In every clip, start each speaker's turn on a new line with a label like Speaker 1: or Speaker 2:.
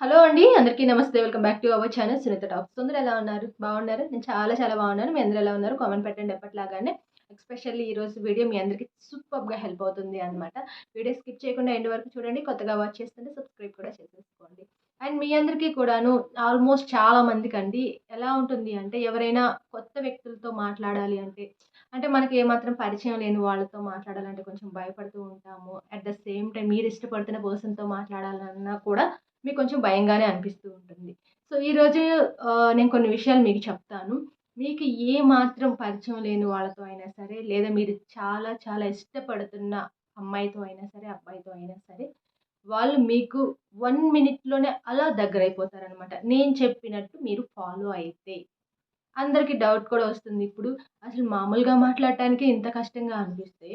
Speaker 1: Hello అండి అందరికీ నమస్తే. Welcome back to our channel Sunitha tops తొందర ఎలా ఉన్నారు? బాగున్నారు? నేను చాలా చాలా బాగున్నాను. మీ అందరూ ఎలా ఉన్నారు? కామెంట్ పెట్టండి ఎప్పటిలాగానే. ఎస్పెషల్లీ ఈ రోజు వీడియో మీ అందరికీ సూపర్గా హెల్ప్ అవుతుంది అనమాట వీడియో స్కిప్ చేయకుండా ఎండ్ వరకు చూడండి. కొత్తగా వాచ్ చేస్తుంటే సబ్స్క్రైబ్ కూడా చేసేసుకోండి. అండ్ మీ అందరికీ కూడాను ఆల్మోస్ట్ చాలా మందికి అండి ఎలా ఉంటుంది అంటే ఎవరైనా కొత్త వ్యక్తులతో మాట్లాడాలి అంటే అంటే మనకి ఏమాత్రం పరిచయం లేని వాళ్ళతో మాట్లాడాలంటే కొంచెం భయపడుతూ ఉంటాము. అట్ ద సేమ్ టైం మీరు ఇష్టపడుతున్న పర్సన్తో మాట్లాడాలన్నా కూడా మీకు కొంచెం భయంగానే అనిపిస్తూ ఉంటుంది. సో ఈరోజు నేను కొన్ని విషయాలు మీకు చెప్తాను. మీకు ఏ మాత్రం పరిచయం లేని వాళ్ళతో అయినా సరే లేదా మీరు చాలా చాలా ఇష్టపడుతున్న అమ్మాయితో అయినా సరే అబ్బాయితో అయినా సరే వాళ్ళు మీకు వన్ మినిట్లోనే అలా దగ్గర అయిపోతారనమాట నేను చెప్పినట్టు మీరు ఫాలో అయితే. అందరికీ డౌట్ కూడా వస్తుంది. ఇప్పుడు అసలు మామూలుగా మాట్లాడటానికి ఇంత కష్టంగా అనిపిస్తే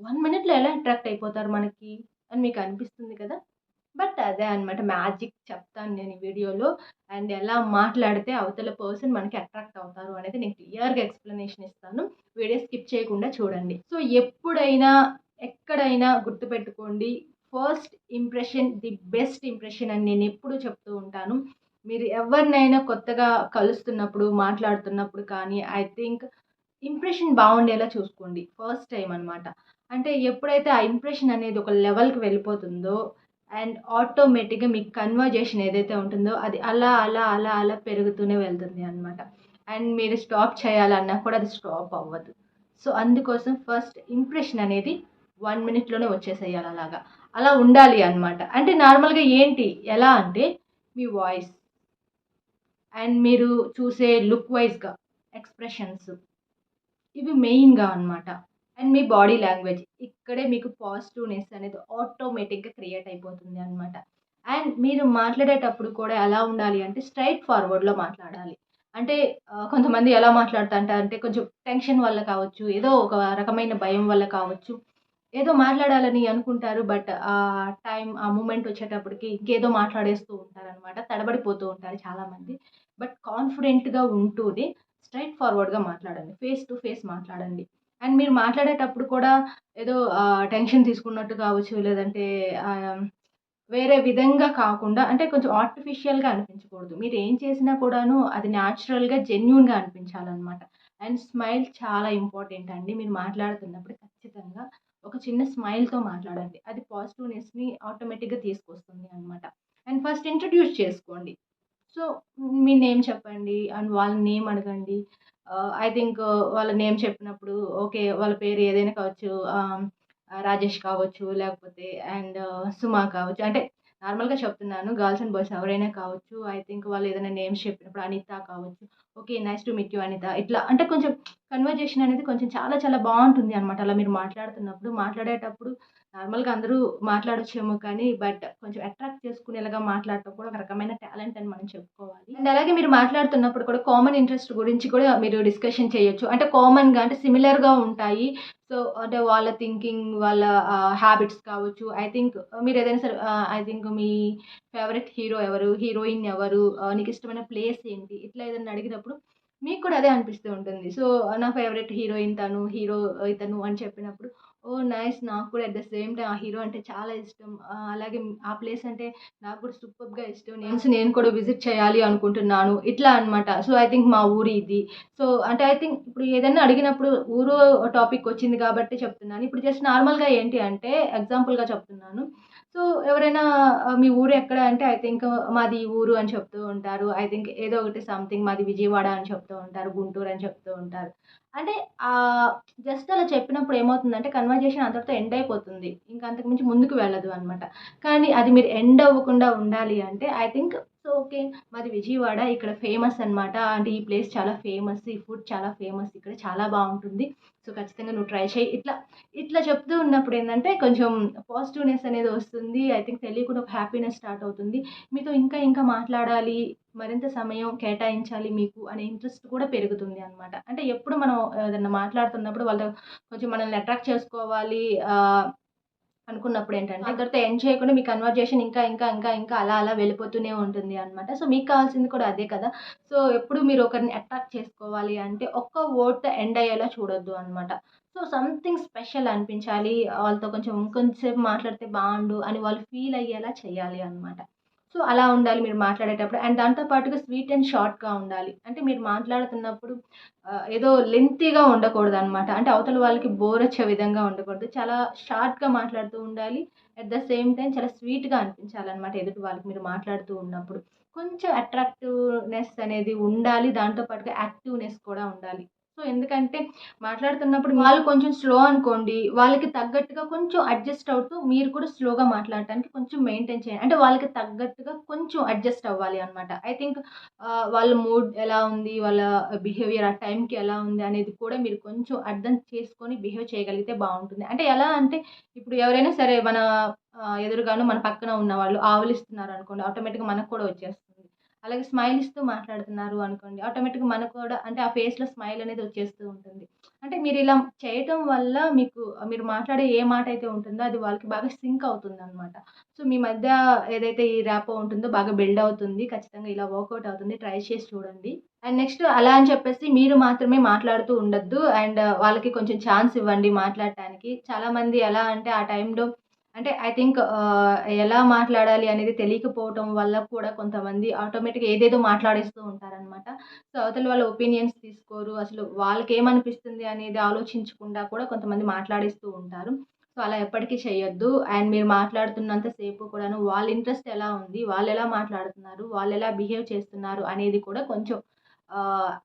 Speaker 1: వన్ మినిట్లో ఎలా అట్రాక్ట్ అయిపోతారు మనకి అని మీకు అనిపిస్తుంది కదా? బట్ అదే అనమాట మ్యాజిక్ చెప్తాను నేను ఈ వీడియోలో. అండ్ ఎలా మాట్లాడితే అవతల పర్సన్ మనకి అట్రాక్ట్ అవుతారు అనేది నేను క్లియర్గా ఎక్స్ప్లెనేషన్ ఇస్తాను. వీడియో స్కిప్ చేయకుండా చూడండి. సో ఎప్పుడైనా ఎక్కడైనా గుర్తుపెట్టుకోండి. First impression the best impression అని నేను ఎప్పుడూ చెప్తూ ఉంటాను. మీరు ఎవరినైనా కొత్తగా కలుస్తున్నప్పుడు మాట్లాడుతున్నప్పుడు కానీ ఐ థింక్ ఇంప్రెషన్ బాగుండేలా చూసుకోండి. ఫస్ట్ టైం అనమాట అంటే ఎప్పుడైతే ఆ ఇంప్రెషన్ అనేది ఒక లెవెల్కి వెళ్ళిపోతుందో అండ్ ఆటోమేటిక్గా మీకు కన్వర్జేషన్ ఏదైతే ఉంటుందో అది అలా అలా అలా అలా పెరుగుతూనే వెళ్తుంది అనమాట అండ్ మీరు స్టాప్ చేయాలన్నా కూడా అది స్టాప్ అవ్వదు. సో అందుకోసం ఫస్ట్ ఇంప్రెషన్ అనేది వన్ మినిట్లోనే వచ్చేసేయాలి అలాగా. అలా ఉండాలి అనమాట అంటే నార్మల్గా ఏంటి? ఎలా అంటే మీ వాయిస్. అండ్ మీరు చూసే లుక్ వైజ్గా ఎక్స్ప్రెషన్స్. ఇవి మెయిన్గా అనమాట అండ్ మీ బాడీ లాంగ్వేజ్. ఇక్కడే మీకు పాజిటివ్నెస్ అనేది ఆటోమేటిక్గా క్రియేట్ అయిపోతుంది అనమాట అండ్ మీరు మాట్లాడేటప్పుడు కూడా ఎలా ఉండాలి అంటే స్ట్రైట్ ఫార్వర్డ్లో మాట్లాడాలి. అంటే కొంతమంది ఎలా మాట్లాడుతుంటారు అంటే కొంచెం టెన్షన్ వల్ల కావచ్చు ఏదో ఒక రకమైన భయం వల్ల కావచ్చు. ఏదో మాట్లాడాలని అనుకుంటారు బట్ ఆ టైం ఆ మూమెంట్ వచ్చేటప్పటికి ఇంకేదో మాట్లాడేస్తూ ఉంటారు అనమాట తడబడిపోతూ ఉంటారు చాలామంది. బట్ కాన్ఫిడెంట్గా ఉంటూనే స్ట్రైట్ ఫార్వర్డ్గా మాట్లాడండి ఫేస్ టు ఫేస్ మాట్లాడండి. అండ్ మీరు మాట్లాడేటప్పుడు కూడా ఏదో టెన్షన్ తీసుకున్నట్టు కావచ్చు లేదంటే వేరే విధంగా కాకుండా అంటే కొంచెం ఆర్టిఫిషియల్గా అనిపించకూడదు. మీరు ఏం చేసినా కూడాను అది న్యాచురల్గా జెన్యున్గా అనిపించాలన్నమాట. అండ్ స్మైల్ చాలా ఇంపార్టెంట్ అండి. మీరు మాట్లాడుతున్నప్పుడు ఖచ్చితంగా ఒక చిన్న స్మైల్తో మాట్లాడండి. అది పాజిటివ్నెస్ని ఆటోమేటిక్గా తీసుకొస్తుంది అనమాట అండ్ ఫస్ట్ ఇంట్రడ్యూస్ చేసుకోండి. సో మీ నేమ్ చెప్పండి అండ్ వాళ్ళ నేమ్ అడగండి. Uh, ఐ థింక్ uh, వాళ్ళ నేమ్ చెప్పినప్పుడు ఓకే వాళ్ళ పేరు ఏదైనా కావచ్చు um, uh, రాజేష్ కావచ్చు లేకపోతే అండ్ సుమా కావచ్చు. అంటే నార్మల్గా చెప్తున్నాను గర్ల్స్ అండ్ బాయ్స్ ఎవరైనా కావచ్చు ఐ థింక్ వాళ్ళు ఏదైనా నేమ్స్ చెప్పినప్పుడు అనిత కావచ్చు. Okay nice to meet you Anitha. ఇట్లా అంటే కొంచెం కన్వర్జేషన్ అనేది కొంచెం చాలా చాలా బాగుంటుంది అనమాట అలా మీరు మాట్లాడుతున్నప్పుడు మాట్లాడేటప్పుడు నార్మల్గా అందరూ మాట్లాడొచ్చేమో కానీ బట్ కొంచెం అట్రాక్ట్ చేసుకునేలాగా మాట్లాడటం కూడా ఒక రకమైన టాలెంట్ అని మనం చెప్పుకోవాలి. అండ్ అలాగే మీరు మాట్లాడుతున్నప్పుడు కూడా కామన్ ఇంట్రెస్ట్ గురించి కూడా మీరు డిస్కషన్ చేయొచ్చు. అంటే కామన్గా అంటే సిమిలర్గా ఉంటాయి. సో అంటే వాళ్ళ థింకింగ్ వాళ్ళ హ్యాబిట్స్ కావచ్చు. ఐ థింక్ మీరు ఏదైనా సరే ఐ థింక్ మీ ఫేవరెట్ హీరో ఎవరు? హీరోయిన్ ఎవరు? నీకు ఇష్టమైన ప్లేస్ ఏంటి? ఇట్లా ఏదైనా అడిగినప్పుడు మీకు కూడా అదే అనిపిస్తూ ఉంటుంది. సో నా ఫేవరెట్ హీరోయిన్ తను హీరో ఇతను అని చెప్పినప్పుడు ఓ నైస్ నాకు కూడా అట్ ద సేమ్ టైం ఆ హీరో అంటే చాలా ఇష్టం. అలాగే ఆ ప్లేస్ అంటే నాకు కూడా సూపర్గా ఇష్టం. నేను నేను కూడా విజిట్ చేయాలి అనుకుంటున్నాను. ఇట్లా అనమాట సో ఐ థింక్ మా ఊరి ఇది. సో అంటే ఐ థింక్ ఇప్పుడు ఏదైనా అడిగినప్పుడు ఊరు టాపిక్ వచ్చింది కాబట్టి చెప్తున్నాను. ఇప్పుడు జస్ట్ నార్మల్గా ఏంటి అంటే ఎగ్జాంపుల్గా చెప్తున్నాను. సో ఎవరైనా మీ ఊరు ఎక్కడ అంటే ఐ థింక్ మాది ఈ ఊరు అని చెప్తూ ఉంటారు. ఐ థింక్ ఏదో ఒకటి సంథింగ్ మాది విజయవాడ అని చెప్తూ ఉంటారు గుంటూరు అని చెప్తూ ఉంటారు. అంటే జస్ట్ అలా చెప్పినప్పుడు ఏమవుతుందంటే కన్వర్జేషన్ అంతటితో ఎండ్ అయిపోతుంది. ఇంకా అంతకుమించి ముందుకు వెళ్ళదు అనమాట కానీ అది మీరు ఎండ్ అవ్వకుండా ఉండాలి అంటే ఐ థింక్ సో ఓకే. మాది విజయవాడ ఇక్కడ ఫేమస్ అన్నమాట. అంటే ఈ ప్లేస్ చాలా ఫేమస్ ఈ ఫుడ్ చాలా ఫేమస్ ఇక్కడ చాలా బాగుంటుంది. సో ఖచ్చితంగా నువ్వు ట్రై చేయి. ఇట్లా ఇట్లా చెప్తూ ఉన్నప్పుడు ఏంటంటే కొంచెం పాజిటివ్నెస్ అనేది వస్తుంది. ఐ థింక్ తెలియకుండా ఒక హ్యాపీనెస్ స్టార్ట్ అవుతుంది. మీతో ఇంకా ఇంకా మాట్లాడాలి. మరింత సమయం కేటాయించాలి మీకు అనే ఇంట్రెస్ట్ కూడా పెరుగుతుంది అనమాట అంటే ఎప్పుడు మనం ఏదైనా మాట్లాడుతున్నప్పుడు వాళ్ళతో కొంచెం మనల్ని అట్రాక్ట్ చేసుకోవాలి. అనుకున్నప్పుడు ఏంటంటే అందరితో ఎండ్ చేయకుండా మీ కన్వర్జేషన్ ఇంకా ఇంకా ఇంకా ఇంకా అలా అలా వెళ్ళిపోతూనే ఉంటుంది అనమాట సో మీకు కావాల్సింది కూడా అదే కదా. సో ఎప్పుడు మీరు ఒకరిని అట్రాక్ట్ చేసుకోవాలి అంటే ఒక్క వర్డ్తో ఎండ్ అయ్యేలా చూడొద్దు అనమాట సో సంథింగ్ స్పెషల్ అనిపించాలి. వాళ్ళతో కొంచెం కొంచెంసేపు మాట్లాడితే బాగుండు అని వాళ్ళు ఫీల్ అయ్యేలా చేయాలి అనమాట సో అలా ఉండాలి మీరు మాట్లాడేటప్పుడు. అండ్ దాంతోపాటుగా స్వీట్ అండ్ షార్ట్గా ఉండాలి. అంటే మీరు మాట్లాడుతున్నప్పుడు ఏదో లెంతీగా ఉండకూడదు అనమాట అంటే అవతల వాళ్ళకి బోర్ వచ్చే విధంగా ఉండకూడదు. చాలా షార్ట్గా మాట్లాడుతూ ఉండాలి. అట్ ద సేమ్ టైం చాలా స్వీట్గా అనిపించాలన్నమాట ఎదుటి వాళ్ళకి మీరు మాట్లాడుతూ ఉన్నప్పుడు. కొంచెం అట్రాక్టివ్నెస్ అనేది ఉండాలి. దాంతో పాటుగా యాక్టివ్నెస్ కూడా ఉండాలి. సో ఎందుకంటే మాట్లాడుతున్నప్పుడు వాళ్ళు కొంచెం స్లో అనుకోండి వాళ్ళకి తగ్గట్టుగా కొంచెం అడ్జస్ట్ అవుతూ మీరు కూడా స్లోగా మాట్లాడటానికి కొంచెం మెయింటైన్ చేయండి అంటే వాళ్ళకి తగ్గట్టుగా కొంచెం అడ్జస్ట్ అవ్వాలి అనమాట ఐ థింక్ వాళ్ళ మూడ్ ఎలా ఉంది వాళ్ళ బిహేవియర్ ఆ టైంకి ఎలా ఉంది అనేది కూడా మీరు కొంచెం అర్థం చేసుకొని బిహేవ్ చేయగలిగితే బాగుంటుంది. అంటే ఎలా అంటే ఇప్పుడు ఎవరైనా సరే మన ఎదురుగాను మన పక్కన ఉన్న వాళ్ళు ఆవలిస్తున్నారు అనుకోండి ఆటోమేటిక్గా మనకు కూడా వచ్చేస్తుంది. అలాగే స్మైల్ ఇస్తూ మాట్లాడుతున్నారు అనుకోండి ఆటోమేటిక్గా మనకు కూడా అంటే ఆ ఫేస్లో స్మైల్ అనేది వచ్చేస్తూ ఉంటుంది. అంటే మీరు ఇలా చేయటం వల్ల మీకు మీరు మాట్లాడే ఏ మాట అయితే ఉంటుందో అది వాళ్ళకి బాగా సింక్ అవుతుంది అనమాట సో మీ మధ్య ఏదైతే ఈ ర్యాపో ఉంటుందో బాగా బిల్డ్ అవుతుంది. ఖచ్చితంగా ఇలా వర్కౌట్ అవుతుంది. ట్రై చేసి చూడండి. అండ్ నెక్స్ట్ అలా అని చెప్పేసి మీరు మాత్రమే మాట్లాడుతూ ఉండొద్దు. అండ్ వాళ్ళకి కొంచెం ఛాన్స్ ఇవ్వండి మాట్లాడటానికి. చాలామంది ఎలా అంటే ఆ టైంలో అంటే ఐ థింక్ ఎలా మాట్లాడాలి అనేది తెలియకపోవటం వల్ల కూడా కొంతమంది ఆటోమేటిక్గా ఏదేదో మాట్లాడేస్తూ ఉంటారనమాట సో అవతల వాళ్ళ ఒపీనియన్స్ తీసుకోరు. అసలు వాళ్ళకి ఏమనిపిస్తుంది అనేది ఆలోచించకుండా కూడా కొంతమంది మాట్లాడేస్తూ ఉంటారు. సో అలా ఎప్పటికీ చేయొద్దు. అండ్ మీరు మాట్లాడుతున్నంత సేపు కూడాను వాళ్ళ ఇంట్రెస్ట్ ఎలా ఉంది? వాళ్ళు ఎలా మాట్లాడుతున్నారు? వాళ్ళు ఎలా బిహేవ్ చేస్తున్నారు? అనేది కూడా కొంచెం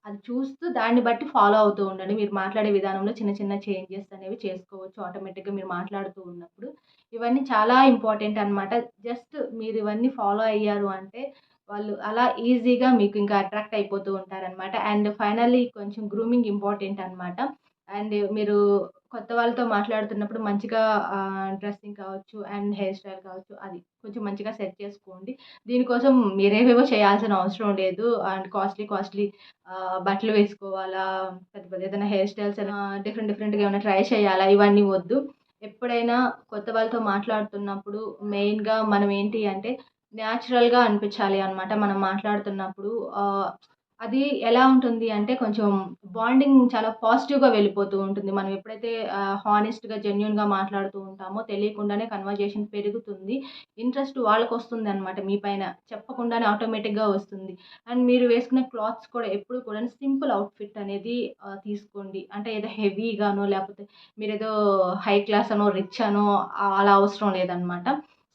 Speaker 1: అది చూస్తూ దాన్ని బట్టి ఫాలో అవుతూ ఉండండి. మీరు మాట్లాడే విధానంలో చిన్న చిన్న చేంజెస్ అనేవి చేసుకోవచ్చు. ఆటోమేటిక్గా మీరు మాట్లాడుతూ ఉన్నప్పుడు ఇవన్నీ చాలా ఇంపార్టెంట్ అనమాట జస్ట్ మీరు ఇవన్నీ ఫాలో అయ్యారు అంటే వాళ్ళు అలా ఈజీగా మీకు ఇంకా అట్రాక్ట్ అయిపోతూ ఉంటారనమాట అండ్ ఫైనల్లీ కొంచెం గ్రూమింగ్ ఇంపార్టెంట్ అనమాట అండ్ మీరు కొత్త వాళ్ళతో మాట్లాడుతున్నప్పుడు మంచిగా డ్రెస్సింగ్ కావచ్చు అండ్ హెయిర్ స్టైల్ కావచ్చు అది కొంచెం మంచిగా సెట్ చేసుకోండి. దీనికోసం మీరేవేవో చేయాల్సిన అవసరం లేదు. అండ్ కాస్ట్లీ కాస్ట్లీ బట్టలు వేసుకోవాలా పెద్ద పెద్ద ఏదైనా హెయిర్ స్టైల్స్ డిఫరెంట్ డిఫరెంట్గా ఏమైనా ట్రై చేయాలా ఇవన్నీ వద్దు. ఎప్పుడైనా కొత్త వాళ్ళతో మాట్లాడుతున్నప్పుడు మెయిన్గా మనం ఏంటి అంటే న్యాచురల్గా అనిపించాలి అనమాట మనం మాట్లాడుతున్నప్పుడు అది ఎలా ఉంటుంది అంటే కొంచెం బాండింగ్ చాలా పాజిటివ్గా వెళ్ళిపోతూ ఉంటుంది. మనం ఎప్పుడైతే హానెస్ట్గా జెన్యున్గా మాట్లాడుతూ ఉంటామో తెలియకుండానే కన్వర్జేషన్ పెరుగుతుంది. ఇంట్రెస్ట్ వాళ్ళకి వస్తుంది అనమాట మీ పైన. చెప్పకుండానే ఆటోమేటిక్గా వస్తుంది. అండ్ మీరు వేసుకునే క్లాత్స్ కూడా ఎప్పుడు కూడా సింపుల్ అవుట్ఫిట్ అనేది తీసుకోండి. అంటే ఏదో హెవీగానో లేకపోతే మీరు ఏదో హై క్లాస్ అనో రిచ్ అనో అలా అవసరం లేదనమాట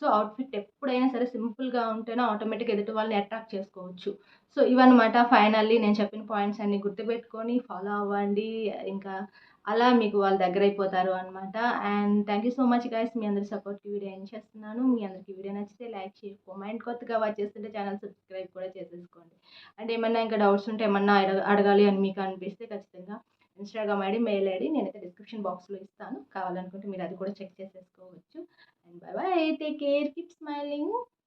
Speaker 1: సో అవుట్ఫిట్ ఎప్పుడైనా సరే సింపుల్గా ఉంటేనే ఆటోమేటిక్ ఎదుటి వాళ్ళని అట్రాక్ట్ చేసుకోవచ్చు. సో ఇవన్నమాట ఫైనల్లీ నేను చెప్పిన పాయింట్స్ అన్ని గుర్తుపెట్టుకొని ఫాలో అవ్వండి. ఇంకా అలా మీకు వాళ్ళు దగ్గర అయిపోతారు అనమాట and thank you so much guys మీ అందరి సపోర్ట్కి వీడియో ఏం చేస్తున్నాను. మీ అందరికి వీడియో నచ్చితే లైక్ చేసి కామెంట్ కొత్తగా వాచ్ చేస్తుంటే ఛానల్ సబ్స్క్రైబ్ కూడా చేసేసుకోండి. అండ్ ఏమన్నా ఇంకా డౌట్స్ ఉంటే ఏమన్నా అడగ అడగాలి అని మీకు అనిపిస్తే ఖచ్చితంగా ఇన్స్టాగ్రామ్ ఐడి మెయిల్ ఐడి నేనైతే డిస్క్రిప్షన్ బాక్స్లో ఇస్తాను. కావాలనుకుంటే మీరు అది కూడా చెక్ చేసేసుకోవచ్చు. And bye bye take care keep smiling